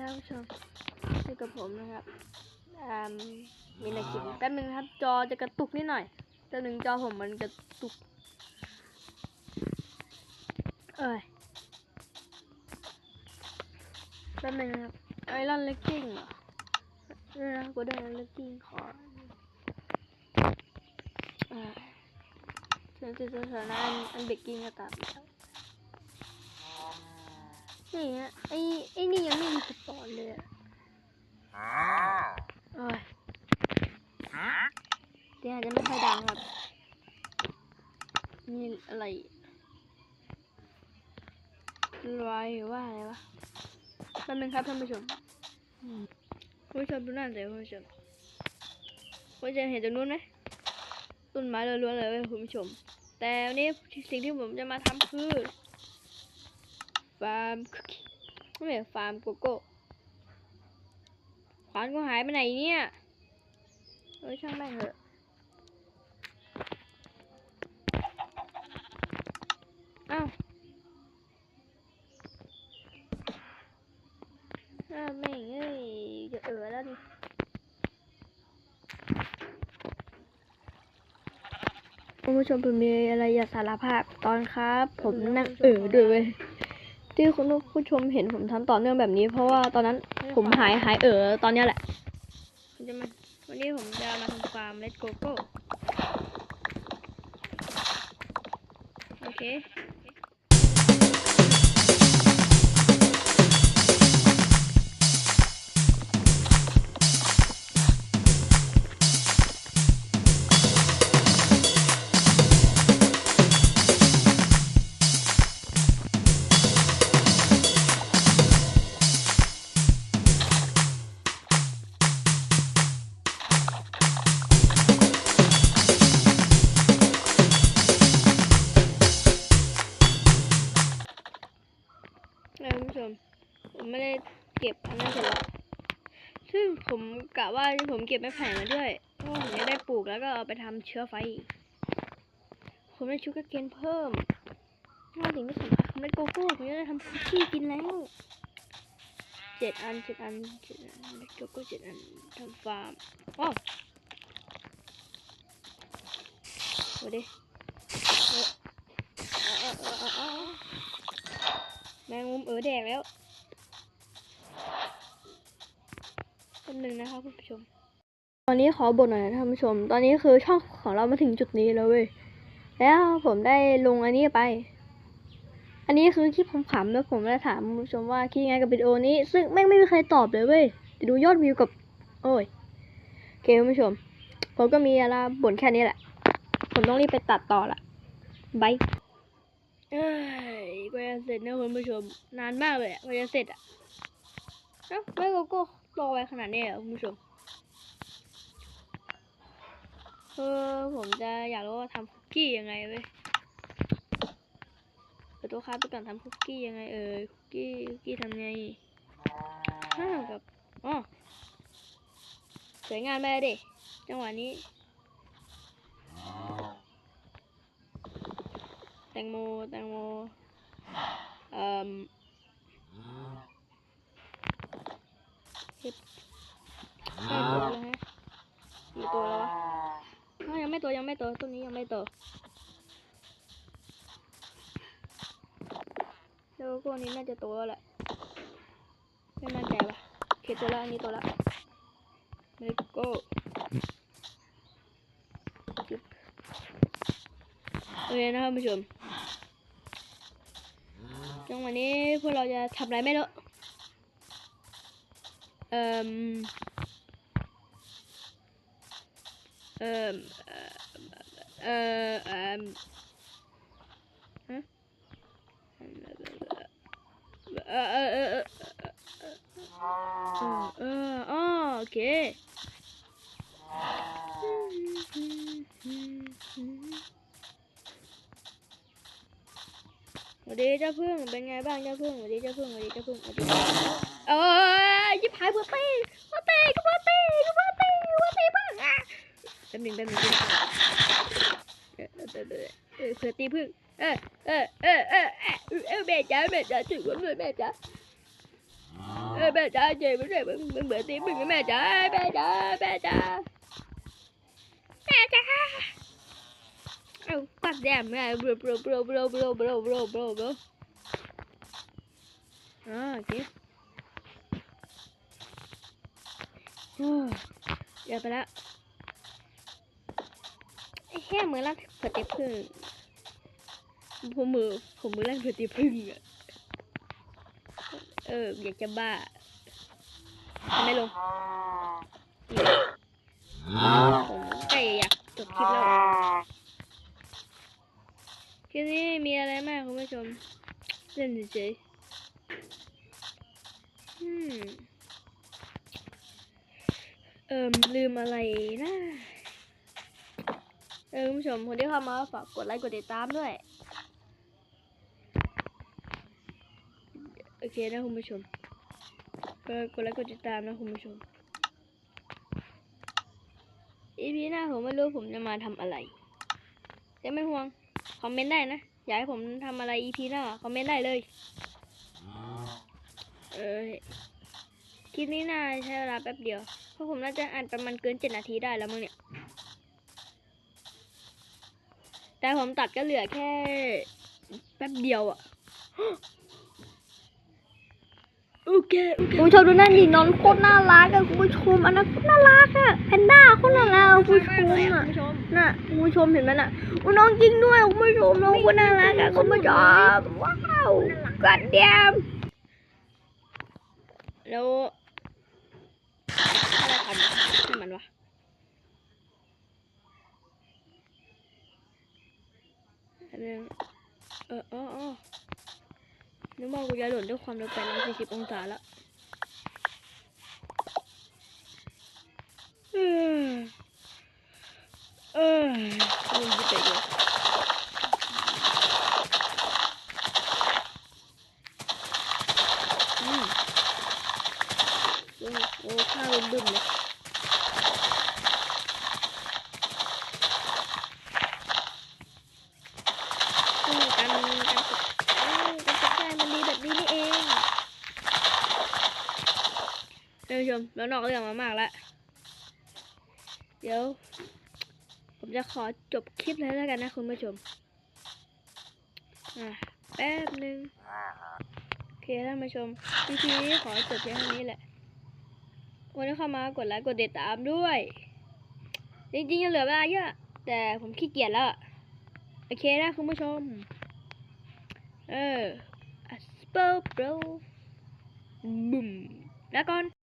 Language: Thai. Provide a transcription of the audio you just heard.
ท่านผู้ชมอยู่กับผมนะครับอ่ามีนากินแป๊บนึงครับ จอจะกระตุกนิดหน่อยแป๊บนึงจอผมมันกระตุก เอ้ยแป๊บนึงนะครับไอรอนเลกกิ้งเหรอนี่นะกูได้เลกกิ้งขอเอ้ยถึงจุดสถานอันอันเบกกิ้งก็ตามแล้ว นี่ฮะไอ้ไอ้นี่ยังไม่มีสปอนเลยอะโอ้ยเดี๋ยวอาจจะไม่ค่อยดังครับนี่อะไรลอยหรือว่าอะไรวะแป๊บนึงครับท่านผู้ชมอืมคุณผู้ชมดูนั่นสิคุณผู้ชมคุณผู้ชมเห็นตรงนู้นไหมต้นไม้ล้วนๆเลยเว้ยคุณผู้ชม แต่วันนี้สิ่งที่ผมจะมาทำคือ ฟาร์มคุกกี้ไม่ใช่ฟาร์มโกโก้ขวานกูหายไปไหนเนี่ยเออช่างแม่งเถอะอ้าวอ้าวแม่งเอ้ยจะเออแล้วดิคุณผู้ชมผมมีอะไรอยากสารภาพตอนครับ ผมนั่งเออด้วยเว้ย ที่คุณผู้ชมเห็นผมทำต่อเนื่องแบบนี้ เพราะว่าตอนนั้นผมหายหายเออตอนนี้แหละจะมาวันนี้ผมจะมาทำฟาร์มเลดโกโก้โอเค ได้เก็บอันนั้นเสร็จแล้วซึ่งผมกะว่าผมเก็บไม้ไผ่มาด้วยเพราะว่าผมจะได้ปลูกแล้วก็เอาไปทำเชื้อไฟอีกผมได้ชูกร์เกนเพิ่มว่าสิ่งที่สำคัญผมได้โกโก้ผมจะได้ทำคุกกี้กินแล้วเจ็ดอันเจ็ดอันเจ็ดอันโกโก้เจ็ดอันทำฟาร์มว้าวสวัสดีเออเออเออเออเออแมงมุมเออแดกแล้วคน หนึ่งนะคะคุณผู้ชม ตอนนี้ขอบ่นหน่อยนะท่านผู้ชม ตอนนี้คือช่องของเรามาถึงจุดนี้แล้วเว้ย แล้วผมได้ลงอันนี้ไป อันนี้คือคลิปผมขำแล้วผมได้ถามคุณผู้ชมว่าคิดยังไงกับวิดีโอนี้ ซึ่งแม่งไม่มีใครตอบเลยเว้ยจะดูยอดวิวกับ โอ้ยโอเคคุณผู้ชม ผมก็มีอะไรบ่นแค่นี้แหละ ผมต้องรีบไปตัดต่อละบายเอ้ยกว่าจะเสร็จนะคุณผู้ชม นานมากเลยอะกว่าจะเสร็จอะเอ้าไม่โกโก้ รอไว้ขนาดนี้เหรอคุณผู้ชมเออผมจะอยากรู้ว่าทำคุกกี้ยังไงเว้ยเปิดตัวค้าไปก่อนทำคุกกี้ยังไงเออคุกกี้คุกกี้ทำไงห้ากับอ๋อสวยงามไปเลยดิจังหวะนี้ แตงโมแตงโมเอ่อ เห็บห้าตัวแล้วฮะกี่ตัวแล้ววะยังไม่โตยังไม่โตต้นนี้ยังไม่โตแล้วพวกนี้น่าจะตแล้วแหละไม่มั่นใจว่ะโอเคตัวละอันนี้ตัวละเลโก้โอเคนะครับผู้ชมจังหวะนี้พวกเราจะทำอะไรไม่รู้ เอ่มเอ่มเอ่อเอ่มฮะเอ่อเอ่อเอ่อเอ่อาพึ่งเป็นไงบ้างเจ้าพึ่งสวัสดีเจ้าพึ่งสวัสดีเจ้าพึ่งสวัสดีเออยิบหายเพื่อตีเพื่อตีก็เพื่อตีก็เพื่อตีเพื่อตีบ้างอะแป๊บหนึงแป๊บหนึงเออเออเออเออเออเพื่อตีพึ่งเออเออเออเออเออเออแม่จ๋าแม่จ๋าช่วยผมด้วยแม่จ๋าเอ้ยแม่จ๋าเจ็บไม่ได้มึงมึงเบื่อตีมึงนะแม่จ๋าแม่จ๋าแม่จ๋าแม่จ๋าเอ้าปัดแดมแม่บลบลบลบลบลบลบลบลบลบอ่าโอเคโอ้ย เดี๋ยวไปละไอ้แค่มือลักเผือเต็พึ่งผมมือผมมือลักเผือเต็พึ่งอะเอออยากจะบ้าทำไม่ลงผมใกล้อยากจบคลิปแล้วคลิปนี้มีอะไรมากคุณผู้ชมเล่นเฉยๆอืม เอิมลืมอะไรนะเออคุณผู้ชมคนที่เข้ามาฝากกดไลค์กดติดตามด้วย โอเคนะคุณผู้ชมก็กดไลค์กดติดตามนะคุณผู้ชมอีพีหน้าผมไม่รู้ผมจะมาทำอะไรแต่ไม่ห่วง คอมเมนต์ได้นะ อยากให้ผมทำอะไรอีพีหน้าคอมเมนต์ได้เลย เออค ลิปนี้น่าใช้เวลาแป๊บเดียว เพราะผมน่าจะอ่านประมาณเกินเจ็ดนาทีได้แล้วมั้งเนี่ย แต่ผมตัดก็เหลือแค่แป๊บเดียวอะโอเคโอเคคุณผู้ชมดูนั่นดิน้องโคตรน่ารักอะคุณผู้ชมอันนั้นโคตรน่ารักอะแพนด้าโคตรน่ารักอะคุณผู้ชมอะน่ะคุณผู้ชมเห็นไหมน่ะอุ๊ยน้องจริงด้วยคุณผู้ชมน้องโคตรน่ารักอะคุณผู้ชมว้าวกัดเดียมแล้วอะไรทำให้มันวะ อันนึง เออเออเอนึกว่ากูจะหล่นด้วยความเร็วแปร้อยสี่สิบองศาล้วเออเออมึงจะไปดูอืมโอ้ข้าวบึ้มเลย อืมการการฝึกเอ้ยการฝึกได้มันดีแบบนี้นี่เองท่านผู้ชมแล้วนอกเรื่องมามากแล้วเดี๋ยว ผมจะขอจบคลิปเลยแล้วกันนะคุณผู้ชมอะแป๊บหนึ่งโอเคท่านผู้ชมวิธีนี้ขอจบเพียงเท่านี้แหละวันนี้เข้ามากดไลค์กดติดตามด้วย จริงๆยังเหลือเวลาเยอะ แต่ผมขี้เกียจแล้ว โอเคนะคุณผู้ชม เออสเปอร์โปรบุ่มแล้วก่อน